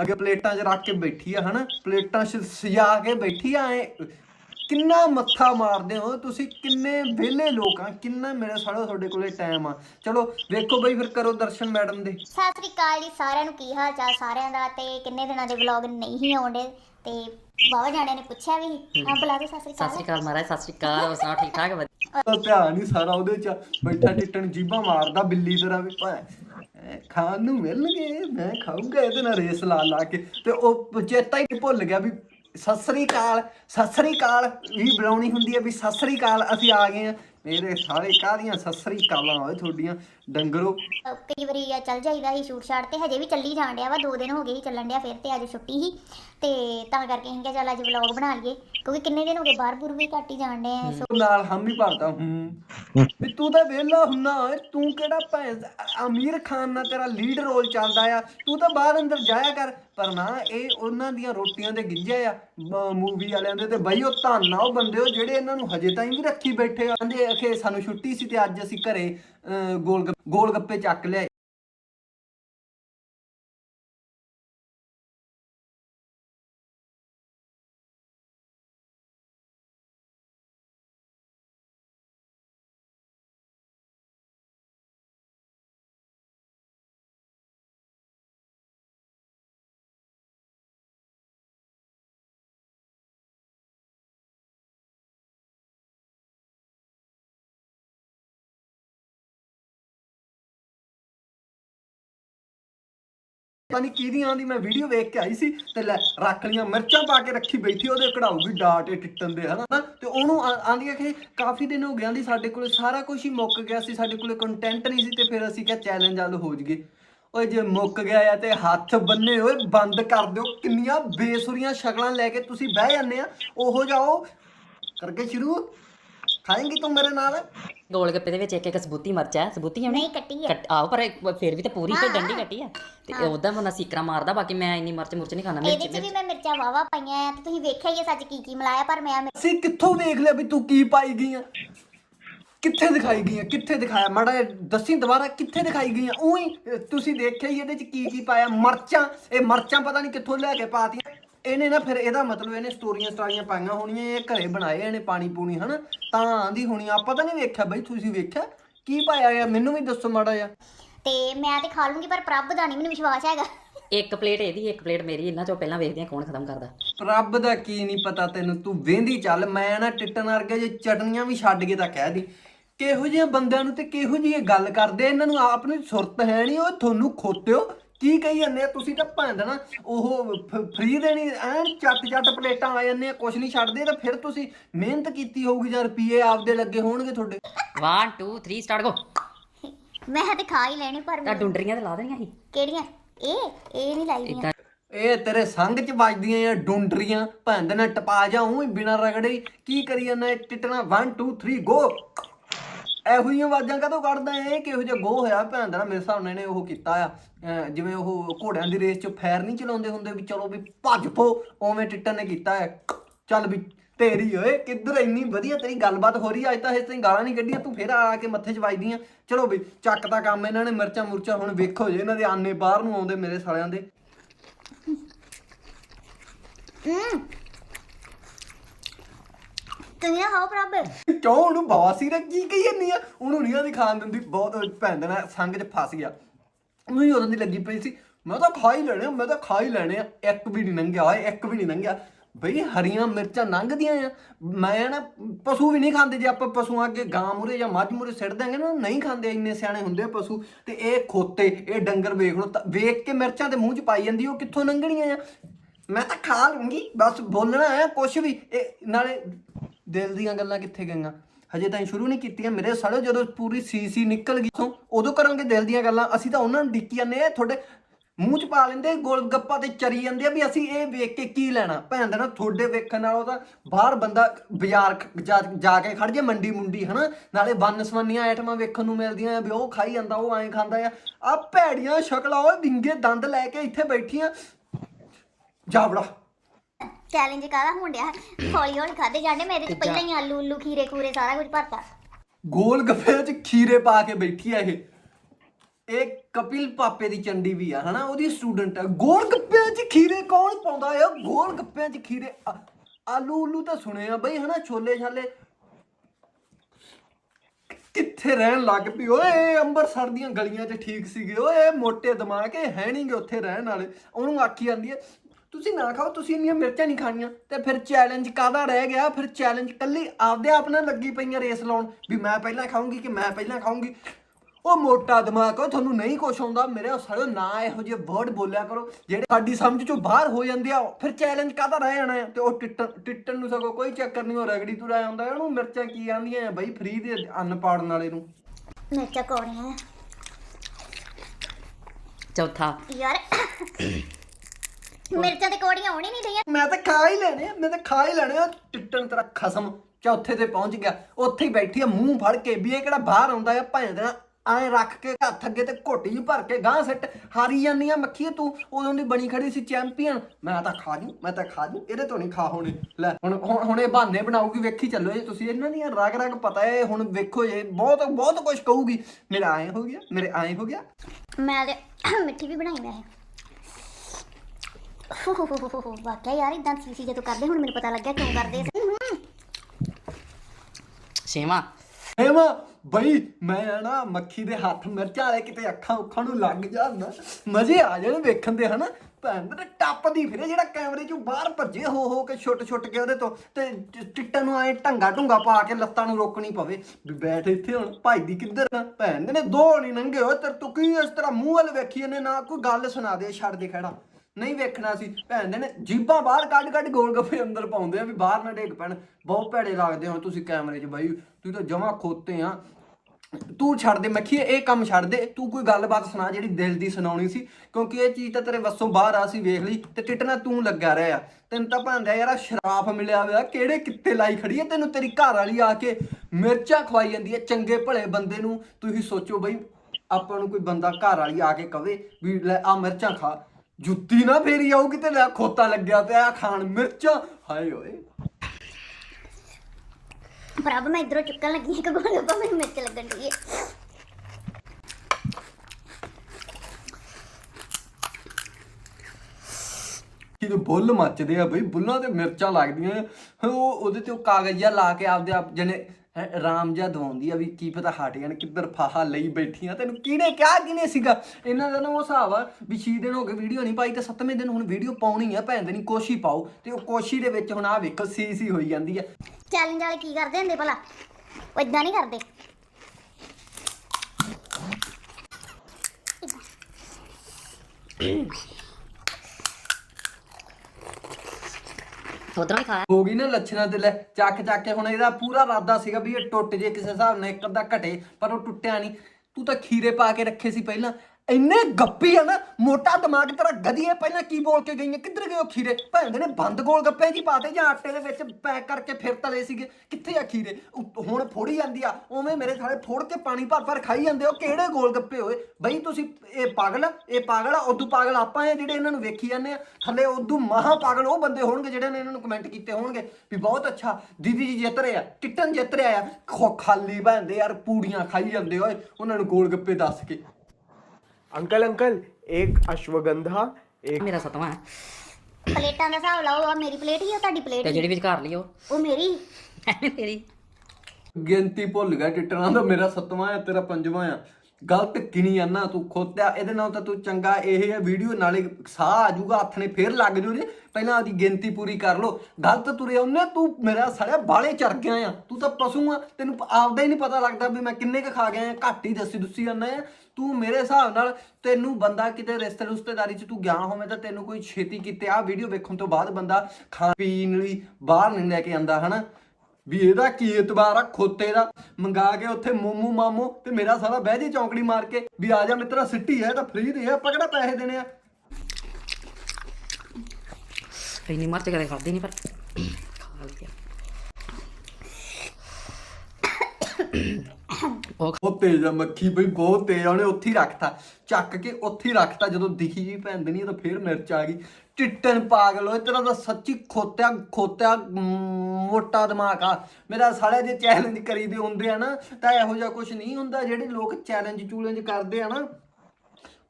ਅੱਗੇ ਪਲੇਟਾਂ 'ਚ ਰੱਖ ਕੇ ਬੈਠੀ ਆ ਹਨਾ? ਪਲੇਟਾਂ 'ਚ ਸਜਾ ਕੇ ਬੈਠੀ ਆ ਐ ਕਿੰਨਾ ਮੱਥਾ ਮਾਰਦੇ ਹੋ ਤੁਸੀਂ? ਕਿੰਨੇ ਵਿਹਲੇ ਲੋਕ ਆ ਕਿੰਨਾ ਮੇਰੇ ਸਾਲੋ ਤੁਹਾਡੇ ਕੋਲੇ ਟਾਈਮ ਆ। ਚਲੋ ਵੇਖੋ ਬਈ ਫਿਰ ਕਰੋ ਦਰਸ਼ਨ ਮੈਡਮ ਦੇ। ਸਤਿ ਸ੍ਰੀ ਅਕਾਲ ਜੀ ਸਾਰਿਆਂ ਨੂੰ ਕੀ ਹਾਲ ਚਾਲ ਸਾਰਿਆਂ ਦਾ? ਤੇ ਕਿੰਨੇ ਦਿਨਾਂ ਦੇ ਵਲੌਗ ਨਹੀਂ ਆਉਂਦੇ? ਤੇ ਬਾਬਾ ਜਾਣਿਆਂ ਨੇ ਪੁੱਛਿਆ ਵੀ। ਹਾਂ। ਬੁਲਾ ਦੋ ਸਤਿ ਸ੍ਰੀ ਸਤਿ ਅਕਾਲ ਸ਼੍ਰੀ ਅਕਾਲ ਮਹਾਰਾਜ ਸਤਿ ਸ਼੍ਰੀ ਅਕਾਲ ਹੋਰ ਸੁਣਾਓ ਠੀਕ ਠਾਕ ਵਧੀਆ? ਤਾਂ ਧਿਆਨ ਹੀ ਸਾਰਾ ਉਹਦੇ 'ਚ ਆ। ਬੈਠਾ ਟਿੱਟਣ ਜੀਬਾਂ ਮਾਰਦਾ ਬਿੱਲੀ ਤਰ੍ਹਾਂ ਵੀ ਭਾਂ ਐ ਖਾਣ ਨੂੰ ਮਿਲਣਗੇ, ਮੈਂ ਖਾਊਂਗਾ ਇਹਦੇ ਨਾਲ ਰੇਸ ਲਾ ਲਾ ਕੇ। ਤੇ ਉਹ ਚੇਤਾ ਹੀ ਭੁੱਲ ਗਿਆ ਵੀ ਸਤਿ ਸ੍ਰੀ ਅਕਾਲ, ਸਤਿ ਸ੍ਰੀ ਅਕਾਲ ਵੀ ਬੁਲਾਉਣੀ ਹੁੰਦੀ ਹੈ ਵੀ ਸਤਿ ਸ੍ਰੀ ਅਕਾਲ ਅਸੀਂ ਆ ਗਏ ਆ ਮੇਰੇ ਸਾਰੇ ਕਾਹਦੀਆਂ ਸਤਿ ਸ੍ਰੀ ਅਕਾਲਾਂ ਹੋਏ ਤੁਹਾਡੀਆਂ। ਡੰਗਰੋ। ਕਈ ਵਾਰੀ ਆ ਚੱਲ ਜਾਈਦਾ ਸੀ ਸ਼ੂਟ ਸ਼ਾਟ ਤੇ ਹਜੇ ਵੀ ਚੱਲੀ ਜਾਣ ਡਿਆ ਵਾ ਦੋ ਦਿਨ ਹੋ ਗਏ ਸੀ ਚੱਲਣ ਡਿਆ ਫਿਰ ਤੇ ਅੱਜ ਛੁੱਟੀ ਸੀ। ਤੇ ਤਾਂ ਕਰਕੇ ਅਸੀਂ ਕਿਹਾ ਚੱਲ ਅੱਜ ਵਲੌਗ ਬਣਾ ਲਈਏ ਕਿਉਂਕਿ ਕਿੰਨੇ ਦਿਨ ਹੋ ਗਏ ਬਾਹਰ ਬੁਰ ਵੀ ਘੱਟ ਹੀ ਜਾਣ ਡਿਆ ਸੋ ਨਾਲ ਹਮ ਹੀ ਭਰਦਾ ਹੂੰ। ਵੀ ਤੂੰ ਤਾਂ ਵਿਹਲਾ ਹੁੰਨਾ ਓਏ ਤੂੰ ਕਿਹੜਾ ਭੈਣ ਅਮੀਰ ਖਾਨ ਨਾਲ ਤੇਰਾ ਲੀਡ ਰੋਲ ਚੱਲਦਾ ਆ। ਤੂੰ ਤਾਂ ਬਾਹਰ ਅੰਦਰ ਜਾਇਆ ਕਰ ਪਰ ਨਾ ਇਹ ਉਹਨਾਂ ਦੀਆਂ ਰੋਟੀਆਂ ਦੇ ਗਿੱਜੇ ਆ ਮੂਵੀ ਵਾਲਿਆਂ ਦੇ ਤੇ। ਬਈ ਉਹ ਧੰਨ ਆ ਉਹ ਬੰਦੇ ਉਹ ਜਿਹੜੇ ਇਹਨਾਂ ਨੂੰ ਹਜੇ ਤਾਈਂ ਵੀ ਰੱਖੀ ਬੈਠੇ ਆ। ਕਹਿੰਦੇ ਕਿ ਸਾਨੂੰ ਛੁੱਟੀ ਸੀ ਤੇ ਅੱਜ ਅਸੀਂ ਘਰੇ ਗੋਲ ਗੋਲ ਗੱਪੇ ਚੱਕ ਲਿਆਏ ਪਤਾ ਨਹੀਂ ਕਿਹਦੀ ਆਂਦੀ ਮੈਂ ਵੀਡੀਓ ਵੇਖ ਕੇ ਆਈ ਸੀ ਤੇ ਲੈ ਰੱਖ ਲੀਆਂ ਮਿਰਚਾਂ ਪਾ ਕੇ ਰੱਖੀ ਬੈਠੀ, ਉਹਦੇ ਕਢਾਊਗੀ ਡਾਟ ਟਿੱਟਣ ਦੇ, ਹਨਾ? ਤੇ ਉਹਨੂੰ ਆਂਦੀਆਂ ਕਿ ਕਾਫੀ ਦਿਨ ਹੋ ਗਏ ਆਂਦੀ ਸਾਡੇ ਕੋਲੇ, ਸਾਰਾ ਕੁਝ ਹੀ ਮੁੱਕ ਗਿਆ ਸੀ, ਸਾਡੇ ਕੋਲੇ ਕੰਟੈਂਟ ਨਹੀਂ ਸੀ ਤੇ ਫਿਰ ਅਸੀਂ ਕਿਹਾ ਚੈਲੰਜ ਆਲੂ ਹੋ ਜਗੇ ਓਏ ਜੇ ਮੁੱਕ ਗਿਆ ਆ ਤੇ ਹੱਥ ਬੰਨੇ ਓਏ, ਬੰਦ ਕਰ ਦਿਓ, ਕਿੰਨੀਆਂ ਬੇਸੁਰੀਆਂ ਸ਼ਕਲਾਂ ਲੈ ਕੇ ਤੁਸੀਂ ਬਹਿ ਜਾਂਦੇ ਆ, ਉਹੋ ਜਾਓ ਕਰਕੇ ਸ਼ੁਰੂ। ਖਾਏਂਗੀ ਤੂੰ ਮੇਰੇ ਨਾਲ? ਗੋਲ ਗੱਪੇ ਦੇ ਵਿੱਚ ਇੱਕ ਇੱਕ ਸਬੂਤੀ ਮਰਚ ਹੈ ਸਬੂਤੀ ਨਹੀਂ ਕੱਟੀ ਕੱਟ ਆਓ ਪਰ ਇੱਕ- ਫਿਰ ਵੀ ਤੇ ਪੂਰੀ ਤੇ ਹਾਂ। ਡੰਡੀ ਕੱਟੀ ਆ। ਤੇ ਉਦਾਂ ਬੰਦਾ ਸੀਕਰਾ ਮਾਰਦਾ ਬਾਕੀ ਮੈਂ ਇੰਨੀ ਮਰਚ ਮੁਰਚ ਨਹੀਂ ਖਾਣਾ ਇਹਦੇ 'ਚ ਮਿਰਚ। ਵੀ ਮੈਂ ਮਿਰਚਾਂ ਵਾਵਾ ਪਾਈਆਂ ਆ ਤੇ ਤੁਸੀਂ ਵੇਖਿਆ ਹੀ ਆ ਸੱਚ ਕੀ ਕੀ ਮਿਲਾਇਆ ਪਰ ਮੈਂ ਮਿਰ- ਅਸੀਂ ਕਿੱਥੋਂ ਵੇਖ ਲਿਆ ਵੀ ਤੂੰ ਕੀ ਪਾਈ ਗਈ ਆ? ਕਿੱਥੇ ਦਿਖਾਈ ਗਈ ਆ? ਕਿੱਥੇ ਦਿਖਾਇਆ? ਮਾੜਾ ਜਿਹਾ ਦੱਸੀ ਦੁਬਾਰਾ ਕਿੱਥੇ ਦਿਖਾਈ ਗਈ ਆ? ਉਹੀ ਤੁਸੀਂ ਦੇਖਿਆ ਹੀ ਇਹਦੇ ਚ ਕੀ ਕੀ ਪਾਇਆ? ਮਰਚਾਂ ਇਹ ਮਰਚਾਂ ਪਤਾ ਨਹੀਂ ਕਿੱਥੋਂ ਲੈ ਕੇ ਪਾਤੀਆਂ। ਇਹਨੇ ਨਾ ਫਿਰ ਇਹਦਾ ਮਤਲਬ ਇਹਨੇ ਸਟੋਰੀਆਂ ਸਟਾਰੀਆਂ ਪਾਈਆਂ ਹੋਣੀਆਂ ਇਹ ਘਰੇ ਬਣਾਏ ਇਹਨੇ ਪਾਣੀ ਪੂਣੀ ਹਨਾ? ਤਾਂ ਆਂਦੀ ਹੋਣੀ ਆਪਾਂ ਤਾਂ ਨਹੀਂ ਵੇਖਿਆ ਬਈ ਤੁਸੀਂ ਵੇਖਿਆ? ਕੀ ਪਾਇਆ ਯਾਰ ਮੈਨੂੰ ਵੀ ਦੱਸੋ ਮਾੜਾ ਜਿਹਾ। ਤੇ ਮੈਂ ਤੇ ਖਾ ਲੂੰਗੀ ਪਰ ਪ੍ਰਭ ਦਾ ਨਹੀਂ ਮੈਨੂੰ ਵਿਸ਼ਵਾਸ ਹੈਗਾ। ਇੱਕ ਪਲੇਟ ਇਹਦੀ ਇੱਕ ਪਲੇਟ ਮੇਰੀ ਇਹਨਾਂ ਚੋਂ ਪਹਿਲਾਂ ਵੇਖਦੇ ਆ ਕੌਣ ਖਤਮ ਕਰਦਾ। ਰੱਬ ਦਾ ਕੀ ਨਹੀਂ ਪਤਾ ਤੈਨੂੰ ਤੂੰ ਵੇਂਦੀ ਚੱਲ ਮੈਂ ਨਾ ਟਿੱਟਣ ਵਰਗੇ ਜੇ ਚਟਨੀਆਂ ਵੀ ਛੱਡ ਕੇ ਤਾਂ ਕਹਿ ਦੀ। ਕਿਹੋ ਜਿਹੇ ਬੰਦਿਆਂ ਨੂੰ ਤੇ ਕਿਹੋ ਜਿਹੀ ਇਹ ਗੱਲ ਕਰਦੇ ਆ, ਇਹਨਾਂ ਨੂੰ ਆਪ ਨੂੰ ਸੁਰਤ ਹੈ ਨਹੀਂ ਉਹ ਤੁਹਾਨੂੰ ਖੋਤਿਓ। ਕੀ ਕਹੀ ਜਾਂਦੇ ਆ? ਤੁਸੀਂ ਤਾਂ ਭੈਣ ਨਾ ਉਹ ਫ੍ਰੀ ਦੇ ਨਹੀਂ ਐਨ ਚੱਟ ਚੱਟ ਪਲੇਟਾਂ ਆ ਜਾਂਦੇ ਆ ਕੁਛ ਨਹੀਂ ਛੱਡਦੇ ਤਾਂ ਫਿਰ ਤੁਸੀਂ ਮਿਹਨਤ ਕੀਤੀ ਹੋਊਗੀ ਜਾਂ ਰੁਪਏ ਆਪਦੇ ਲੱਗੇ ਹੋਣਗੇ ਤੁਹਾਡੇ। 1 2 3 ਸਟਾਰਟ ਗੋ ਮੈਂ ਤੇ ਖਾ ਹੀ ਲੈਣੀ ਪਰ ਤਾਂ ਡੁੰਡਰੀਆਂ ਤੇ ਲਾ ਦੇਣੀਆਂ ਸੀ। ਕਿਹੜੀਆਂ? ਇਹ ਇਹ ਨਹੀਂ ਲਾਈ ਦੀਆਂ। ਇਦਾਂ ਇਹ ਤੇਰੇ ਸੰਗ ਚ ਵੱਜਦੀਆਂ ਆ ਡੁੰਡਰੀਆਂ ਭੈਣ ਦੇ ਨਾਲ ਟਪਾ ਜਾ ਊਂ ਹੀ ਬਿਨਾਂ ਰਗੜੇ। ਹੀ। ਕੀ ਕਰੀ ਜਾਂਦਾ ਇਹ? ਟਿੱਟਣਾ 1 2 3 ਗੋ ਇਹੋ ਜਿਹੀਆਂ ਆਵਾਜ਼ਾਂ ਕਦੋਂ ਕੱਢਦਾ ਇਹ? ਕਿਹੋ ਜਿਹਾ ਗੋ ਹੋਇਆ ਭੈਣ ਦਾ ਨਾ ਮੇਰੇ ਹਿਸਾਬ ਨਾਲ ਇਹਨੇ ਉਹ ਕੀਤਾ ਆ। ਅਹ ਜਿਵੇਂ ਉਹ ਘੋੜਿਆਂ ਦੀ ਰੇਸ ਚ ਫੈਰ ਨਹੀਂ ਚਲਾਉਂਦੇ ਹੁੰਦੇ ਵੀ ਚਲੋ ਵੀ ਭੱਜ ਪੋ ਉਵੇਂ ਟਿੱਟਣ ਨੇ ਕੀਤਾ ਹੈ ਚੱਲ ਵੀ ਤੇਰੀ ਓਏ ਕਿੱਧਰ ਇੰਨੀ ਵਧੀਆ ਤੇਰੀ ਗੱਲਬਾਤ ਹੋ ਰਹੀ ਆ, ਅੱਜ ਤਾਂ ਇਸ ਤੈਨੂੰ ਗਾਲਾਂ ਨਹੀਂ ਕੱਢੀਆਂ ਤੂੰ ਫੇਰ ਆ ਕੇ ਮੱਥੇ 'ਚ ਵੱਜਦੀਆਂ। ਚਲੋ ਵੀ ਚੱਕ ਤਾਂ ਕੰਮ ਇਹਨਾਂ ਨੇ ਮਿਰਚਾਂ ਮੁਰਚਾਂ ਹੁਣ ਵੇਖੋ ਜੇ ਇਹਨਾਂ ਦੇ ਆਨੇ ਬਾਹਰ ਨੂੰ ਆਉਂਦੇ ਮੇਰੇ ਸਾਲਿਆਂ ਦੇ। ਹੂੰ। ਤੁਸੀਂ ਨਾ ਖਾਓ ਪ੍ਰਭ ਕਿਉਂ? ਉਹਨੂੰ ਬਵਾਸੀਰ ਕੀ ਕਹੀ ਜਾਂਦੀ ਆ। ਉਹਨੂੰ ਨਹੀਂ ਆਦੀ ਖਾਣ ਦਿੰਦੀ। ਬਹੁਤ ਭੈਣ ਦੇ ਨਾਲ ਸੰਗ 'ਚ ਫਸ ਗਿਆ। ਉਹਨੂੰ ਹੀ ਉਦੋਂ ਦੀ ਲੱਗੀ ਪਈ ਸੀ। ਮੈਂ ਤਾਂ ਖਾ ਹੀ ਲੈਣੇ ਆ, ਮੈਂ ਤਾਂ ਖਾ ਹੀ ਲੈਣੇ ਆ। ਇੱਕ ਵੀ ਨਹੀਂ ਲੰਘਿਆ ਓਏ ਇੱਕ ਵੀ ਨਹੀਂ ਲੰਘਿਆ। ਬਈ ਹਰੀਆਂ ਮਿਰਚਾਂ ਲੰਘਦੀਆਂ ਆ। ਮੈਂ ਨਾ ਪਸ਼ੂ ਵੀ ਨਹੀਂ ਖਾਂਦੇ। ਜੇ ਆਪਾਂ ਪਸ਼ੂਆਂ ਅੱਗੇ ਗਾਂ ਮੂਰੇ ਜਾਂ ਮੱਝ ਮੂਰੇ ਸਿੱਟ ਦਾਂਗੇ ਨਾ, ਨਹੀਂ ਖਾਂਦੇ। ਇੰਨੇ ਸਿਆਣੇ ਹੁੰਦੇ ਆ ਪਸ਼ੂ। ਤੇ ਇਹ ਖੋਤੇ, ਇਹ ਡੰਗਰ ਵੇਖ ਲਓ, ਤਾਂ ਵੇਖ ਕੇ ਮਿਰਚਾਂ ਤੇ ਮੂੰਹ 'ਚ ਪਾਈ ਜਾਂਦੀ ਉਹ ਕਿੱਥੋਂ ਲੰਘਣੀਆਂ ਆ? ਮੈਂ ਤਾਂ ਖਾ ਲੂੰਗੀ। ਬਸ ਬੋਲਣਾ ਆ ਕੁਛ ਵੀ। ਇਹ ਨਾਲੇ ਦਿਲ ਦੀਆਂ ਗੱਲਾਂ ਕਿੱਥੇ ਗਈਆਂ? ਹਜੇ ਤਾਂ ਸ਼ੁਰੂ ਨਹੀਂ ਕੀਤੀਆਂ। ਮੇਰੇ ਸਾਲੇ ਜਦੋਂ ਪੂਰੀ ਸੀਸੀ ਨਿਕਲ ਗਈ ਤੋਂ ਉਦੋਂ ਕਰਾਂਗੇ ਦਿਲ ਦੀਆਂ ਗੱਲਾਂ। ਅਸੀਂ ਤਾਂ ਉਹਨਾਂ ਨੂੰ ਡਿੱਕੀ ਜਾਂਦੇ ਆ ਤੁਹਾਡੇ ਮੂੰਹ 'ਚ ਪਾ ਲੈਂਦੇ, ਗੋਲ ਗੱਪਾ ਤੇ ਚਰੀ ਜਾਂਦੇ ਆ ਵੀ ਅਸੀਂ ਇਹ ਵੇਖ ਕੇ ਕੀ ਲੈਣਾ। ਭੈਣ ਦਾ ਨਾ ਤੁਹਾਡੇ ਵੇਖਣ ਨਾਲੋਂ ਤਾਂ ਬਾਹਰ ਬੰਦਾ ਬਾਜ਼ਾਰ ਜਾ ਜਾ ਕੇ ਖੜ ਜੇ ਮੰਡੀ ਮੁੰਡੀ, ਹਨਾ? ਨਾਲੇ ਵੰਨ ਸਵੰਨੀਆਂ ਆਈਟਮਾਂ ਵੇਖਣ ਨੂੰ ਮਿਲਦੀਆਂ ਆ, ਵੀ ਉਹ ਖਾਈ ਜਾਂਦਾ, ਉਹ ਐਂ ਖਾਂਦਾ ਆ। ਆ ਭੈੜੀਆਂ ਸ਼ਕਲਾਂ, ਓਏ, ਵਿੰਗੇ ਦੰਦ ਲੈ ਕੇ ਇੱਥੇ ਬੈਠੀਆਂ। ਜਾਵੜਾ ਚੈਲੰਜ ਕਾਹਦਾ ਹੋਣ ਡਿਆ? ਹੌਲੀ ਹੌਲੀ ਖਾਦੇ ਜਾਂਦੇ ਮੈਂ ਇਹਦੇ ਚ ਪਹਿਲਾਂ ਹੀ ਆਲੂ ਉਲੂ ਖੀਰੇ ਖੂਰੇ ਸਾਰਾ ਕੁਝ ਭਰਤਾ। ਗੋਲ ਗੱਪੇ 'ਚ ਖੀਰੇ ਪਾ ਕੇ ਬੈਠੀ ਆ ਇਹ। ਇਹ ਕਪਿਲ ਪਾਪੇ ਦੀ ਚੰਡੀ ਵੀ ਆ ਹਨਾ? ਉਹਦੀ ਸਟੂਡੈਂਟ ਆ। ਗੋਲ ਗੱਪਿਆਂ 'ਚ ਖੀਰੇ ਕੌਣ ਪਾਉਂਦਾ ਆ? ਗੋਲ ਗੱਪਿਆਂ 'ਚ ਖੀਰੇ ਆ- ਆਲੂ ਉਲੂ ਤਾਂ ਸੁਣੇ ਆ ਬਈ ਹਨਾ? ਛੋਲੇ ਛਾਲੇ। ਕਿੱਥੇ ਰਹਿਣ ਲੱਗ ਪਈ? ਓਏ ਅੰਮ੍ਰਿਤਸਰ ਦੀਆਂ ਗਲੀਆਂ 'ਚ ਠੀਕ ਸੀਗੇ। ਓਏ ਮੋਟੇ ਦਿਮਾਗ ਇਹ ਹੈ ਨਹੀਂਗੇ ਉੱਥੇ ਰਹਿਣ ਵਾਲੇ। ਉਹਨੂੰ ਆਖੀ ਜਾਂਦੀ ਹੈ ਤੁਸੀਂ ਨਾ ਖਾਓ ਤੁਸੀਂ ਇੰਨੀਆਂ ਮਿਰਚਾਂ ਨਹੀਂ ਖਾਣੀਆਂ। ਤੇ ਫਿਰ ਚੈਲੰਜ ਕਾਹਦਾ ਰਹਿ ਗਿਆ? ਫਿਰ ਚੈਲੰਜ ਕੱਲੀ ਆਪਦੇ ਆਪ ਨਾਲ ਲੱਗੀ ਪਈਆਂ ਰੇਸ ਲਾਉਣ। ਵੀ ਮੈਂ ਪਹਿਲਾਂ ਖਾਊਂਗੀ ਕਿ ਮੈਂ ਪਹਿਲਾਂ ਖਾਊਂਗੀ? ਉਹ ਮੋਟਾ ਦਿਮਾਗ ਉਹ ਤੁਹਾਨੂੰ ਨਹੀਂ ਕੁਛ ਆਉਂਦਾ। ਮੇਰੇ ਸਾਲਿਓ ਨਾ ਇਹੋ ਜਿਹੇ ਵਰਡ ਬੋਲਿਆ ਕਰੋ ਜਿਹੜੇ ਸਾਡੀ ਸਮਝ ਚੋਂ ਬਾਹਰ ਹੋ ਜਾਂਦੇ ਆ। ਫਿਰ ਚੈਲੰਜ ਕਾਹਦਾ ਰਹਿ ਜਾਣਾ ਹੈ ਤੇ ਉਹ ਟਿੱਟਣ ਟਿੱਟਣ ਨੂੰ ਸਗੋਂ ਕੋਈ ਚੱਕਰ ਨਹੀਂ ਉਹ ਰਗੜੀ ਤੁਰਿਆ ਆਉਂਦਾ। ਉਹਨੂੰ ਮਿਰਚਾਂ ਕੀ ਆਂਦੀਆਂ ਆ ਬਈ? ਫ੍ਰੀ ਦੇ ਅੰਨ ਪਾੜਨ ਵਾਲੇ ਨੂੰ। ਮਿਰਚਾਂ ਕੌੜੀਆਂ ਚੌਥਾ। ਯਾਰ। ਮਿਰਚਾਂ ਤੇ ਕੌੜੀਆਂ ਹੋਣੀ ਨਹੀਂ ਰਹੀਆਂ। ਮੈਂ ਤਾਂ ਖਾ ਹੀ ਲੈਣੇ ਆ ਮੈਂ ਤਾਂ ਖਾ ਹੀ ਲੈਣੇ ਆ। ਟਿੱਟਣ ਤੇਰਾ ਖਸਮ ਚੌਥੇ ਤੇ ਪਹੁੰਚ ਗਿਆ। ਉੱਥੇ ਹੀ ਬੈਠੀ ਆ ਮੂੰਹ ਫੜ ਕੇ ਵੀ ਇਹ ਕਿਹੜਾ ਬਾਹਰ ਆਉਂਦਾ ਆ ਭੈਣ ਦੇਣਾ ਐ ਰੱਖ ਕੇ ਹੱਥ ਅੱਗੇ ਤੇ ਘੋਟੀ ਜਿਹੀ ਭਰ ਕੇ ਗਾਂ ਸੱਟ। ਹਾਰੀ ਜਾਂਦੀ ਆ ਮੱਖੀ ਤੂੰ ਉਦੋਂ ਦੀ ਬਣੀ ਖੜੀ ਸੀ ਚੈਂਪੀਅਨ। ਮੈਂ ਤਾਂ ਖਾ ਜੂ ਮੈਂ ਤਾਂ ਖਾ ਜੂ ਇਹਦੇ ਤੋਂ ਨਹੀਂ ਖਾ ਹੋਣੇ। ਲੈ ਹੁਣ ਹੁਣ ਹੁਣ ਇਹ ਬਹਾਨੇ ਬਣਾਉਗੀ ਵੇਖੀ ਚੱਲੋ ਜੇ ਤੁਸੀਂ ਇਹਨਾਂ ਦੀਆਂ ਰਗ ਰਗ ਪਤਾ ਹੈ ਹੁਣ ਵੇਖੋ ਜੇ ਬਹੁਤ ਬਹੁਤ ਕੁਝ ਕਹੂਗੀ। ਮੇਰਾ ਐ ਹੋ ਗਿਆ ਮੇਰੇ ਐ ਹੋ ਗਿਆ। ਮੈਂ ਤੇ ਮਿੱਠੀ ਵੀ ਬਣਾਈ ਮੈਂ ਇਹ। ਵਾਕਿਆ ਯਾਰ ਇਦਾਂ ਸੀ ਸੀ ਜਦੋਂ ਕਰਦੇ ਹੁਣ ਮੈਨੂੰ ਪਤਾ ਲੱਗਿਆ ਕਿਉਂ ਕਰਦੇ ਸੀ। ਛੇਵਾਂ। ਹੈਵਾ ਬਈ ਮੈਂ ਨਾ ਮੱਖੀ ਦੇ ਹੱਥ ਮਿਰਚਾਂ ਵਾਲੇ ਕਿਤੇ ਅੱਖਾਂ ਉੱਖਾਂ ਨੂੰ ਲੱਗ ਜਾਣ ਨਾ ਮਜ਼ੇ ਆ ਜਾਣ ਵੇਖਣ ਦੇ ਹਨਾ? ਭੈਣ ਦੇ ਟੱਪਦੀ ਫਿਰੇ ਜਿਹੜਾ ਕੈਮਰੇ ਚੋਂ ਬਾਹਰ ਭੱਜੇ ਹੋ ਹੋ ਕੇ ਛੁੱਟ ਛੁੱਟ ਕੇ ਉਹਦੇ ਤੋਂ। ਤੇ ਟਿੱਟਾਂ ਨੂੰ ਐ ਢੰਗਾ ਢੁੰਗਾ ਪਾ ਕੇ ਲੱਤਾਂ ਨੂੰ ਰੋਕਣੀ ਪਵੇ। ਵੀ ਬੈਠ ਇੱਥੇ ਹੁਣ ਭਾਈ ਦੀ ਕਿੱਧਰ ਆ? ਭੈਣ ਦੇ ਨੇ ਦੋ ਨਹੀਂ ਨੰਗੇ ਹੋ ਤੇ ਤੂੰ ਕੀ ਇਸ ਤਰ੍ਹਾਂ ਮੂੰਹ ਵੱਲ ਵੇਖੀ ਇਹਨੇ ਨਾ ਕੋਈ ਗੱਲ ਸੁਣਾ ਦੇ ਛੱਡ ਦੇ ਖੜਾ। ਨਹੀਂ ਵੇਖਣਾ ਸੀ। ਭੈਣ ਦੇ ਨੇ ਜੀਬਾਂ ਬਾਹਰ ਕੱਢ ਕੱਢ ਗੋਲ ਗੱਪੇ ਅੰਦਰ ਪਾਉਂਦੇ ਆ ਵੀ ਬਾਹਰ ਨਾ ਡੇਗ ਪੈਣ। ਬਹੁਤ ਭੈੜੇ ਲੱਗਦੇ ਹੋ ਤੁਸੀਂ ਕੈਮਰੇ 'ਚ ਬਾਈ। ਤੁਸੀਂ ਤਾਂ ਜਮਾ ਖੋਤੇ ਆ। ਤੂੰ ਛੱਡ ਦੇ ਮੱਖੀ, ਇਹ ਕੰਮ ਛੱਡ ਦੇ। ਤੂੰ ਕੋਈ ਗੱਲਬਾਤ ਸੁਣਾ ਜਿਹੜੀ ਦਿਲ ਦੀ ਸੁਣਾਉਣੀ ਸੀ। ਕਿਉਂਕਿ ਇਹ ਚੀਜ਼ ਤਾਂ ਤੇਰੇ ਵੱਸੋਂ ਬਾਹਰ ਆ ਸੀ ਵੇਖ ਲਈ ਤੇ ਟਿੱਟਣਾ ਤੂੰ ਲੱਗਾ ਰਿਹਾ ਤੈਨੂੰ ਤਾਂ ਭਾਂਦਾ ਯਾਰ ਆਹ ਸ਼ਰਾਫ ਮਿਲਿਆ ਹੋਇਆ। ਕਿਹੜੇ ਕਿੱਤੇ ਲਾਈ ਖੜੀ ਹੈ ਤੈਨੂੰ ਤੇਰੀ ਘਰ ਵਾਲੀ ਆ ਕੇ ਮਿਰਚਾਂ ਖਵਾਈ ਜਾਂਦੀ ਹੈ ਚੰਗੇ ਭਲੇ ਬੰਦੇ ਨੂੰ। ਤੁਸੀਂ ਸੋਚੋ ਬਈ, ਆਪਾਂ ਨੂੰ ਕੋਈ ਬੰਦਾ ਘਰ ਵਾਲੀ ਆ ਕੇ ਕਵੇ ਵੀ ਲੈ ਆ ਮਿਰਚਾਂ ਖਾ। ਜੁੱਤੀ ਨਾ ਫੇਰੀ ਆਊਗੀ ਤੇ ਲੈ ਖੋਤਾ ਲੱਗਿਆ ਤੇ ਆ ਖਾਣ ਮਿਰਚਾਂ। ਹਾਏ ਓਏ। ਪ੍ਰਭ ਮੈਂ ਇਧਰੋਂ ਚੁੱਕਣ ਲੱਗੀ ਇੱਕ ਗੋਲ ਗੱਪਾ ਮੈਨੂੰ ਮਿਰਚ ਲੱਗਣ ਦੀ ਹੈ। ਕਿਤੇ ਬੁੱਲ ਮੱਚਦੇ ਆ ਬਈ ਬੁੱਲਾਂ ਤੇ ਮਿਰਚਾਂ ਲੱਗਦੀਆਂ। ਉਹ ਉਹਦੇ ਤੇ ਉਹ ਕਾਗਜ਼ ਜਿਹਾ ਲਾ ਕੇ ਆਪਦੇ ਆਪ ਜਣੇ ਹੈਂ, ਆਰਾਮ ਦਵਾਉਂਦੀ ਆ ਵੀ ਕੀ ਪਤਾ ਹਟ ਜਾਣ ਕਿੱਧਰ ਫਾਹਾ ਲਈ ਬੈਠੀਆਂ ਤੈਨੂੰ ਕਿਹਨੇ ਕਿਹਾ ਕਿਹਨੇ ਸੀਗਾ? ਇਹਨਾਂ ਦਾ ਨਾ ਉਹ ਹਿਸਾਬ ਆ ਵੀ 6 ਦਿਨ ਹੋ ਗਏ ਵੀਡੀਓ ਨਹੀਂ ਪਾਈ ਤੇ 7ਵੇਂ ਦਿਨ ਹੁਣ ਵੀਡੀਓ ਪਾਉਣੀ ਆ ਭੈਣ ਦੇ ਨਹੀਂ ਕੋਸ਼ੀ ਪਾਓ। ਤੇ ਉਹ ਕੋਸ਼ੀ ਦੇ ਵਿੱਚ ਹੁਣ ਆ ਵੇਖੋ ਸੀ ਸੀ ਹੋਈ ਜਾਂਦੀ ਆ। ਚੈਲੰਜ ਵਾਲੇ ਕੀ ਕਰਦੇ ਹੁੰਦੇ ਭਲਾ? ਉਹ ਇਦਾਂ ਨਹੀਂ ਕਰਦੇ। ਉਧਰੋਂ ਹੀ ਖਾਇਆ। ਹੋ ਗਈ ਨਾ ਲੱਛਣਾਂ ਤੇ ਲੈ, ਚੱਕ ਚੱਕ ਕੇ ਹੁਣ ਇਹਦਾ ਪੂਰਾ ਇਰਾਦਾ ਸੀਗਾ ਵੀ ਇਹ ਟੁੱਟ ਜੇ ਕਿਸੇ ਹਿਸਾਬ ਨਾਲ, ਇੱਕ ਅੱਧਾ ਘਟੇ, ਪਰ ਉਹ ਟੁੱਟਿਆ ਨਹੀਂ। ਤੂੰ ਤਾਂ ਖੀਰੇ ਪਾ ਕੇ ਰੱਖੇ ਸੀ ਪਹਿਲਾਂ। ਇੰਨੇ ਗੱਪੀ ਆ ਨਾ ਮੋਟਾ ਦਿਮਾਗ ਤੇਰਾ ਗਧੀਏ ਪਹਿਲਾਂ ਕੀ ਬੋਲ ਕੇ ਗਈਆਂ? ਕਿੱਧਰ ਗਏ ਉਹ ਖੀਰੇ? ਭੈਣ ਨੇ ਬੰਦ ਗੋਲ ਗੱਪੇ ਜੀ ਪਾਤੇ ਜਾਂ ਆਟੇ ਦੇ ਵਿੱਚ ਪੈਕ ਕਰਕੇ ਫਿਰ ਤਲੇ ਸੀਗੇ। ਕਿੱਥੇ ਆ ਖੀਰੇ? ਉ- ਹੁਣ ਫੋੜੀ ਜਾਂਦੀ ਆ। ਉਵੇਂ ਮੇਰੇ ਸਾਲੇ ਫੋੜ ਕੇ ਪਾਣੀ ਭਰ ਭਰ ਖਾਈ ਜਾਂਦੇ ਹੋ। ਕਿਹੜੇ ਗੋਲ ਗੱਪੇ ਹੋਏ ਬਈ ਤੁਸੀਂ ਇਹ ਪਾਗਲ ਆ, ਇਹ ਪਾਗਲ ਆ ਉਦੋਂ ਪਾਗਲ ਆਪਾਂ ਆ ਜਿਹੜੇ ਇਹਨਾਂ ਨੂੰ ਵੇਖੀ ਜਾਂਦੇ ਆ। ਥੱਲੇ ਉਦੋਂ ਮਹਾ ਪਾਗਲ ਉਹ ਬੰਦੇ ਹੋਣਗੇ ਜਿਹੜੇ ਨੇ ਇਹਨਾਂ ਨੂੰ ਕਮੈਂਟ ਕੀਤੇ ਹੋਣਗੇ ਵੀ ਬਹੁਤ ਅੱਛਾ ਦੀਦੀ ਜੀ ਜਿੱਤ ਰਹੇ ਆ ਟਿੱਟਨ ਜਿੱਤ ਰਿਹਾ ਆ। ਖੋ ਖਾਲੀ ਬੰਦੇ ਯਾਰ ਪੂੜੀਆਂ ਖਾਈ ਜਾਂਦੇ ਓਏ ਉਹਨਾਂ ਨੂੰ ਗੋਲ ਗੱਪੇ ਦੱਸ ਕੇ। अंकल अंकल एक अश्वगंधा एक ਮੇਰਾ ਸਤਵਾਂ ਹੈ ਪਲੇਟਾਂ ਦਾ ਹਿਸਾਬ ਲਾਓ ਆ ਮੇਰੀ ਪਲੇਟ ਹੀ ਆ ਤੁਹਾਡੀ ਪਲੇਟ ਤੇ ਹੀ ਜਿਹੜੀ ਵਿੱਚ ਘਰ ਲਈ ਉਹ ਉਹ ਮੇਰੀ ਤੇਰੀ ਗਿਣਤੀ ਭੁੱਲ ਗਿਆ ਟਿੱਟਣਾ ਦਾ ਮੇਰਾ ਸੱਤਵਾਂ ਆ ਤੇਰਾ ਪੰਜਵਾਂ ਆ ਗਲਤ ਕਿਨੀ ਆ ਨਾ ਤੂੰ ਖੋਤਿਆ ਇਹਦੇ ਨਾਲ ਤਾਂ ਤੂੰ ਚੰਗਾ ਇਹ ਹੈ ਵੀਡੀਓ ਨਾਲੇ ਸਾਹ ਆ ਜਾਊਗਾ ਹੱਥ ਨੇ ਫੇਰ ਲੱਗ ਜੂ ਨੇ ਪਹਿਲਾਂ ਆਦੀ ਗਿਣਤੀ ਪੂਰੀ ਕਰ ਲੋ ਗਲਤ ਤੁਰੇ ਉਹਨੇ ਤੂੰ ਮੇਰਾ ਸਾਲਿਆ ਬਾਲੇ ਚੜ ਗਿਆ ਆ ਤੂੰ ਤਾਂ ਪਸ਼ੂ ਆ ਤੈਨੂੰ ਪ- ਆਪਦਾ ਹੀ ਨਹੀਂ ਪਤਾ ਲੱਗਦਾ ਵੀ ਮੈਂ ਕਿੰਨੇ ਕ ਖਾ ਗਿਆ ਆ ਘੱਟ ਹੀ ਦੱਸੀ ਦੁੱਸੀ ਜਾਂਦਾ ਆ ਤੂੰ ਮੇਰੇ ਹਿਸਾਬ ਨਾਲ ਤੈਨੂੰ ਬੰਦਾ ਕਿਤੇ ਰਿਸ਼ਤੇ ਰੁਸ਼ਤੇਦਾਰੀ 'ਚ ਤੂੰ ਗਿਆ ਹੋਵੇਂ ਤਾਂ ਤੈਨੂੰ ਕੋਈ ਛੇਤੀ ਕਿਤੇ ਆ ਵੀਡੀਓ ਵੇਖਣ ਤੋਂ ਬਾਅਦ ਬੰਦਾ ਖਾਣ ਪੀਣ ਲਈ ਬਾਹਰ ਨਹੀਂ ਲੈ ਕੇ ਆਂਦਾ, ਹਨਾ? ਵੀ ਇਹਦਾ ਕੀ ਇਤਬਾਰ ਆ, ਖੋਤੇ ਦਾ? ਮੰਗਾ ਕੇ ਉੱਥੇ ਮੋਮੂ ਮਾਮੂ ਤੇ ਮੇਰਾ ਸਾਰਾ ਬਹਿ ਜੇ ਚੌਂਕੜੀ ਮਾਰ ਕੇ ਵੀ ਆ ਜਾ ਮਿੱਤਰਾ, ਸਿੱਟੀ ਹੈ ਤਾਂ ਫ੍ਰੀ ਦੀ ਹੈ ਆਪਾਂ ਕਿਹੜਾ ਪੈਸੇ ਦੇਣੇ ਆ। ਇੰਨੀ ਮਰਚ ਕਦੇ ਖਾਦੀ ਨਹੀਂ ਪਰ ਖਾ ਲਿਆ। ਉਹ ਉਹ ਤੇਜ਼ ਆ ਮੱਖੀ ਬਈ, ਬਹੁਤ ਤੇਜ਼ ਆ, ਉਹਨੇ ਉੱਥੇ ਹੀ ਰੱਖਤਾ। ਚੱਕ ਕੇ ਉੱਥੇ ਹੀ ਰੱਖਤਾ, ਜਦੋਂ ਦਿਖੀ ਜੀ ਭੈਣ ਨਹੀਂ ਤਾਂ ਫੇਰ ਮਿਰਚ ਆ ਗਈ। ਟਿੱਟਨ ਪਾਗਲ ਹੋਏ, ਤੇਰਾ ਤਾਂ ਸੱਚੀ ਖੋਤਿਆ ਖੋਤਿਆ ਮੋਟਾ ਦਿਮਾਗ ਆ। ਮੇਰਾ ਸਾਲੇ ਜੇ ਚੈਲੰਜ ਕਰੀਦੇ ਹੁੰਦੇ ਆ ਨਾ, ਤਾਂ ਇਹੋ ਜਿਹਾ ਕੁਝ ਨਹੀਂ ਹੁੰਦਾ। ਜਿਹੜੇ ਲੋਕ ਚੈਲੰਜ ਚੂਲੰਜ ਕਰਦੇ ਆ ਨਾ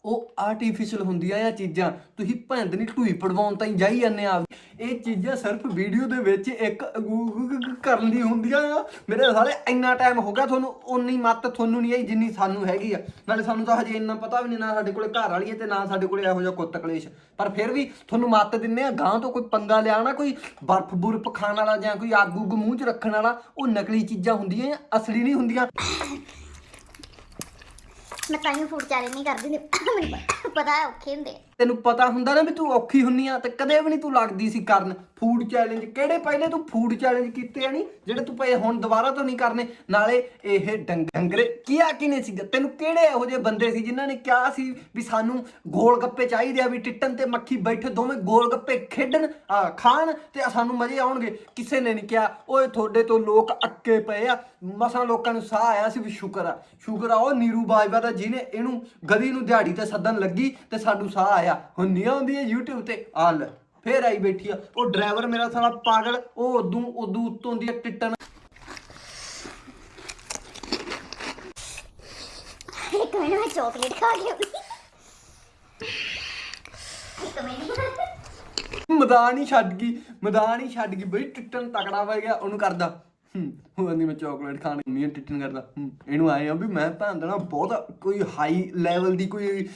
ਉਹ ਆਰਟੀਫੀਸ਼ੀਅਲ ਹੁੰਦੀਆਂ ਆ ਚੀਜ਼ਾਂ। ਤੁਸੀਂ ਭੈਂਦ ਨਹੀਂ ਢੂਈ ਪੜਵਾਉਣ ਤਾਂ ਜਾਈ ਜਾਂਦੇ ਆ। ਇਹ ਚੀਜ਼ਾਂ ਸਿਰਫ ਵੀਡੀਓ ਦੇ ਵਿੱਚ ਇੱਕ ਅਗੂ ਕਰਨ ਲਈ ਹੁੰਦੀਆਂ ਆ। ਮੇਰੇ ਸਾਲੇ, ਇੰਨਾ ਟਾਈਮ ਹੋ ਗਿਆ ਤੁਹਾਨੂੰ ਉਨੀ ਮੱਤ ਤੁਹਾਨੂੰ ਨਹੀਂ ਆਈ ਜਿੰਨੀ ਸਾਨੂੰ ਹੈਗੀ ਆ। ਨਾਲੇ ਸਾਨੂੰ ਤਾਂ ਹਜੇ ਇੰਨਾ ਪਤਾ ਵੀ ਨਹੀਂ ਨਾ ਸਾਡੇ ਕੋਲੇ ਘਰ ਵਾਲੀ ਹੈ ਤੇ ਨਾ ਸਾਡੇ ਕੋਲੇ ਇਹੋ ਜਿਹਾ ਕੁੱਤ ਕਲੇਸ਼। ਪਰ ਫਿਰ ਵੀ ਤੁਹਾਨੂੰ ਮੱਤ ਦਿੰਨੇ ਆ ਗਾਂ ਤੋਂ ਕੋਈ ਪੰਗਾ ਲਿਆ ਨਾ ਕੋਈ ਬਰਫ ਬੁਰਫ ਖਾਣ ਵਾਲਾ ਜਾਂ ਕੋਈ ਆਗੂ ਉੱਗ ਮੂੰਹ 'ਚ ਰੱਖਣ ਵਾਲਾ, ਉਹ ਨਕਲੀ ਚੀਜ਼ਾਂ ਹੁੰਦੀਆਂ ਆ, ਅਸਲੀ ਨਹੀਂ ਹੁੰਦੀਆਂ। ਮੈਂ ਤਾਂ ਹੀ ਫੂਡ ਚੈਲੰਜ ਨਹੀਂ ਕਰਦੀ ਮੈਨੂੰ ਪਤਾ ਔਖੇ ਹੁੰਦੇ ਆ। ਤੈਨੂੰ ਪਤਾ ਹੁੰਦਾ ਨਾ ਵੀ ਤੂੰ ਔਖੀ ਹੁੰਨੀ ਆ ਤੇ ਕਦੇ ਵੀ ਨਹੀਂ ਤੂੰ ਲੱਗਦੀ ਸੀ ਕਰਨ। ਫੂਡ ਚੈਲੰਜ ਕਿਹੜੇ ਪਹਿਲੇ ਤੂੰ ਫੂਡ ਚੈਲੰਜ ਕੀਤੇ ਆ ਨਹੀਂ ਜਿਹੜੇ ਤੂੰ ਪਏ ਹੁਣ ਦੁਬਾਰਾ ਤੋਂ ਨਹੀਂ ਕਰਨੇ। ਨਾਲੇ ਇਹ ਡੰਗ- ਡੰਗਰੇ ਕੀਆ ਕਿਨੇ ਸੀ ਤੈਨੂੰ ਕਿਹੜੇ ਇਹੋ ਜਿਹੇ ਬੰਦੇ ਸੀ ਜਿਨ੍ਹਾਂ ਨੇ ਕਿਹਾ ਸੀ ਵੀ ਸਾਨੂੰ ਗੋਲ ਗੱਪੇ ਚਾਹੀਦੇ ਆ ਵੀ ਟਿੱਟਨ ਤੇ ਮੱਖੀ ਬੈਠੇ ਦੋਵੇਂ ਗੋਲ ਗੱਪੇ ਖੇਡਣ ਆ, ਖਾਣ ਤੇ ਸਾਨੂੰ ਮਜ਼ੇ ਆਉਣਗੇ। ਕਿਸੇ ਨੇ ਨਹੀਂ ਕਿਹਾ ਓਏ ਤੁਹਾਡੇ ਤੋਂ ਲੋਕ ਅੱਕੇ ਪਏ ਆ। ਮਸਾਂ ਲੋਕਾਂ ਨੂੰ ਸਾਹ ਆਇਆ ਸੀ ਵੀ ਸ਼ੁਕਰ ਆ। ਸ਼ੁਕਰ ਆ ਉਹ ਨੀਰੂ ਬਾਜਵਾ ਦਾ ਜਿਹਨੇ ਇਹਨੂੰ ਗਦੀ ਨੂੰ ਦਿਹਾੜੀ ਤੇ ਸੱਦਣ ਲੱਗੀ ਤੇ ਸਾਨੂੰ ਸਾਹ ਆਇਆ। ਹੁਣ ਨਹੀਂ ਆਉਂਦੀ ਹੈ YouTube ਤੇ ਆ ਲੈ ਫੇਰ ਆਈ ਬੈਠੀ ਆ। ਉਹ ਡਰਾਈਵਰ ਮੇਰਾ ਸਾਲਾ ਪਾਗਲ ਉਹ ਉਦੋਂ ਉਦੋਂ ਉੱਤੋਂ ਦੀ ਟਿੱਟਣ। ਇੱਕ ਮਿੰਟ ਮੈਂ ਚਾਕਲੇਟ ਖਾ ਕੇ ਆਉਂਦੀ। ਇੱਕ ਮਿੰਟ। ਮੈਦਾਨ ਹੀ ਛੱਡ ਗਈ ਮੈਦਾਨ ਹੀ ਛੱਡ ਗਈ। ਬਈ ਟਿੱਟਣ ਤਕੜਾ ਹੋ ਗਿਆ ਉਹਨੂੰ ਕਰਦਾ। ਹੂੰ ਉਹ ਕਹਿੰਦੀ ਮੈਂ ਚਾਕਲੇਟ ਖਾਣੀ ਨਹੀਂ ਟਿੱਟਣ ਕਰਦਾ। ਹੂੰ ਇਹਨੂੰ ਆਏ ਆ ਵੀ ਮੈਂ ਨਾ ਬਹੁਤ ਕੋਈ ਹਾਈ ਲੈਵਲ ਦੀ ਕੋਈ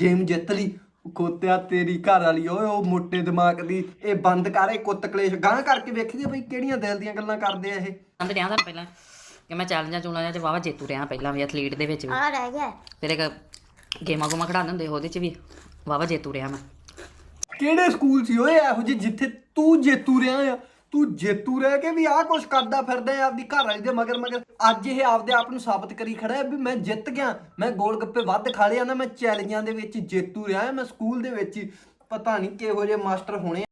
ਗੇਮ ਜਿੱਤ ਲਈ। ਕੋਤਿਆ ਤੇਰੀ ਘਰ ਵਾਲੀ ਓਏ ਉਹ ਮੋਟੇ ਦਿਮਾਗ ਦੀ ਇਹ ਬੰਦ ਕਰ ਇਹ ਕੁੱਤ ਕਲੇਸ਼। ਗਾਂ ਕਰਕੇ ਵੇਖੀਏ ਬਈ ਕਿਹੜੀਆਂ ਦਿਲ ਦੀਆਂ ਗੱਲਾਂ ਕਰਦੇ ਆ ਇਹ। ਕਹਿੰਦੇ ਰਿਹਾ ਤੁਹਾਨੂੰ ਪਹਿਲਾਂ ਕਿ ਮੈਂ ਚੈਲੰਜਾਂ ਚੁਣਾਂ ਚ ਵਾਵਾ ਜੇਤੂ ਰਿਹਾ ਪਹਿਲਾਂ ਵੀ ਐਥਲੀਟ ਦੇ ਵਿੱਚ ਵੀ। ਆ ਰਹਿ ਗਿਆ। ਫਿਰ ਇੱਕ ਗੇਮਾਂ ਗੂਮਾਂ ਖੜਾਉਂਦੇ ਹੁੰਦੇ ਉਹਦੇ ਚ ਵੀ ਵਾਵਾ ਜੇਤੂ ਰਿਹਾ ਮੈਂ। ਕਿਹੜੇ ਸਕੂਲ ਸੀ ਓਏ ਇਹੋ ਜਿਹੇ ਜਿੱਥੇ ਤੂੰ ਜੇਤੂ ਰਿਹਾ ਆ? ਤੂੰ ਜੇਤੂ ਰਹਿ ਕੇ ਵੀ ਆਹ ਕੁਛ ਕਰਦਾ ਫਿਰਦਾ ਹੈ ਆਪਦੀ ਘਰ ਵਾਲੀ ਦੇ ਮਗਰ ਮਗਰ ਅੱਜ ਇਹ ਆਪਦੇ ਆਪ ਨੂੰ ਸਾਬਤ ਕਰੀ ਖੜਾ ਹੈ ਵੀ ਮੈਂ ਜਿੱਤ ਗਿਆ ਮੈਂ ਗੋਲ ਗੱਪੇ ਵੱਧ ਖਾ ਲਿਆ ਨਾ, ਮੈਂ ਚੈਲੰਜਾਂ ਦੇ ਵਿੱਚ ਜੇਤੂ ਰਿਹਾ, ਮੈਂ ਸਕੂਲ ਦੇ ਵਿੱਚ ਹੀ। ਪਤਾ ਨਹੀਂ ਕਿਹੋ ਜਿਹੇ ਮਾਸਟਰ ਹੋਣੇ